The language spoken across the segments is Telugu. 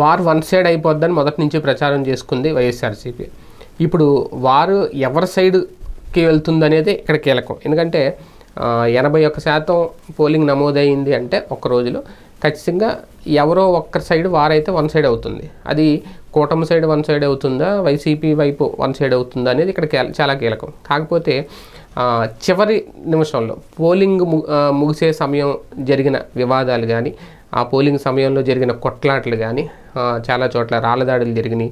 వారు వన్ సైడ్ అయిపోద్దని మొదటి నుంచి ప్రచారం చేసుకుంది వైఎస్ఆర్సీపీ. ఇప్పుడు వారు ఎవరి సైడ్కి వెళ్తుందనేది ఇక్కడ కీలకం. ఎందుకంటే ఎనభై ఒక్క శాతం పోలింగ్ నమోదైంది అంటే ఒక్క రోజులో ఖచ్చితంగా ఎవరో ఒక్క సైడ్ వారైతే వన్ సైడ్ అవుతుంది. అది కూటమి సైడ్ వన్ సైడ్ అవుతుందా వైసీపీ వైపు వన్ సైడ్ అవుతుందా అనేది ఇక్కడ చాలా కీలకం. కాకపోతే చివరి నిమిషంలో పోలింగ్ ము ముగిసే సమయం జరిగిన వివాదాలు కానీ ఆ పోలింగ్ సమయంలో జరిగిన కొట్లాటలు కానీ చాలా చోట్ల రాళ్ళదాడులు జరిగినాయి.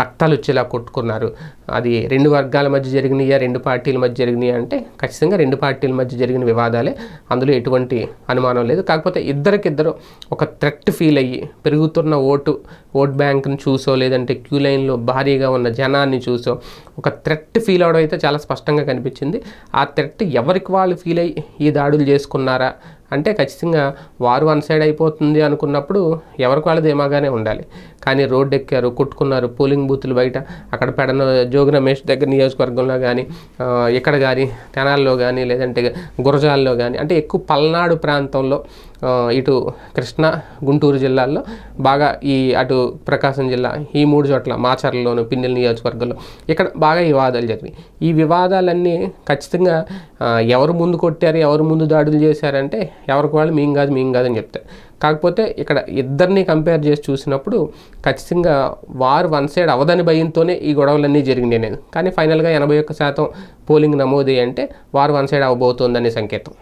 రక్తాలు వచ్చేలా కొట్టుకున్నారు. అది రెండు వర్గాల మధ్య జరిగినాయా రెండు పార్టీల మధ్య జరిగినాయా అంటే ఖచ్చితంగా రెండు పార్టీల మధ్య జరిగిన వివాదాలే. అందులో ఎటువంటి అనుమానం లేదు. కాకపోతే ఇద్దరికిద్దరు ఒక థ్రెట్ ఫీల్ అయ్యి పెరుగుతున్న ఓటు ఓట్ బ్యాంక్ని చూసో లేదంటే క్యూ లైన్లో భారీగా ఉన్న జనాన్ని చూసో ఒక థ్రెట్ ఫీల్ అవడం అయితే చాలా స్పష్టంగా కనిపించింది. ఆ థ్రెట్ ఎవరికి వాళ్ళు ఫీల్ అయ్యి ఈ దాడులు చేసుకున్నారా అంటే ఖచ్చితంగా వారు వన్ సైడ్ అయిపోతుంది అనుకున్నప్పుడు ఎవరికి వాళ్ళు ధీమాగానే ఉండాలి. కానీ రోడ్డు ఎక్కారు కొట్టుకున్నారు పోలింగ్ బూతులు బయట అక్కడ పెడన జోగి రమేష్ దగ్గర నియోజకవర్గంలో కానీ ఇక్కడ కానీ తెనాల్లో కానీ లేదంటే గురజాల్లో కానీ అంటే ఎక్కువ పల్నాడు ప్రాంతంలో ఇటు కృష్ణా గుంటూరు జిల్లాల్లో బాగా ఈ అటు ప్రకాశం జిల్లా ఈ మూడు చోట్ల మాచర్లలోను పిన్నెల నియోజకవర్గంలో ఇక్కడ బాగా వివాదాలు జరిగినాయి. ఈ వివాదాలన్నీ ఖచ్చితంగా ఎవరు ముందు కొట్టారు ఎవరు ముందు దాడులు చేశారంటే ఎవరికి వాళ్ళు మేము కాదు మేము కాదని చెప్తారు. కాకపోతే ఇక్కడ ఇద్దరిని కంపేర్ చేసి చూసినప్పుడు ఖచ్చితంగా వారు వన్ సైడ్ అవదని భయంతోనే ఈ గొడవలన్నీ జరిగినాయి అనేది కానీ ఫైనల్గా ఎనభై ఒక్క శాతం పోలింగ్ నమోదు అంటే వారు వన్ సైడ్ అవ్వబోతోందనే సంకేతం.